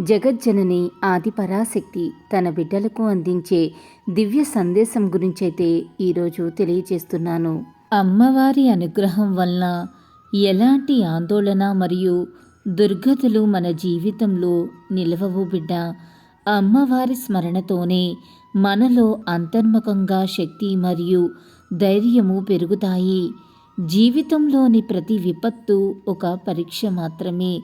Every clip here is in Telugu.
జగజ్జనని ఆదిపరాశక్తి తన బిడ్డలకు అందించే దివ్య సందేశం గురించైతే ఈరోజు తెలియజేస్తున్నాను. అమ్మవారి అనుగ్రహం వలన ఎలాంటి ఆందోళన మరియు దుర్గతులు మన జీవితంలో నిలవవు బిడ్డ? అమ్మవారి స్మరణతోనే మనలో అంతర్ముఖంగా శక్తి మరియు ధైర్యము పెరుగుతాయి. జీవితంలోని ప్రతి విపత్తు ఒక పరీక్ష మాత్రమే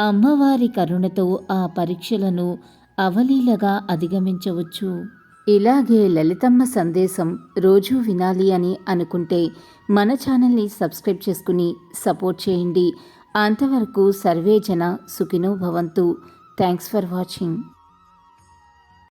అమ్మవారి కరుణతో ఆ పరీక్షలను అవలీలగా అధిగమించవచ్చు. ఇలాగే లలితమ్మ సందేశం రోజూ వినాలి అని అనుకుంటే మన ఛానల్ని సబ్స్క్రైబ్ చేసుకుని సపోర్ట్ చేయండి. అంతవరకు సర్వే జన సుఖినో భవంతు. Thanks for watching.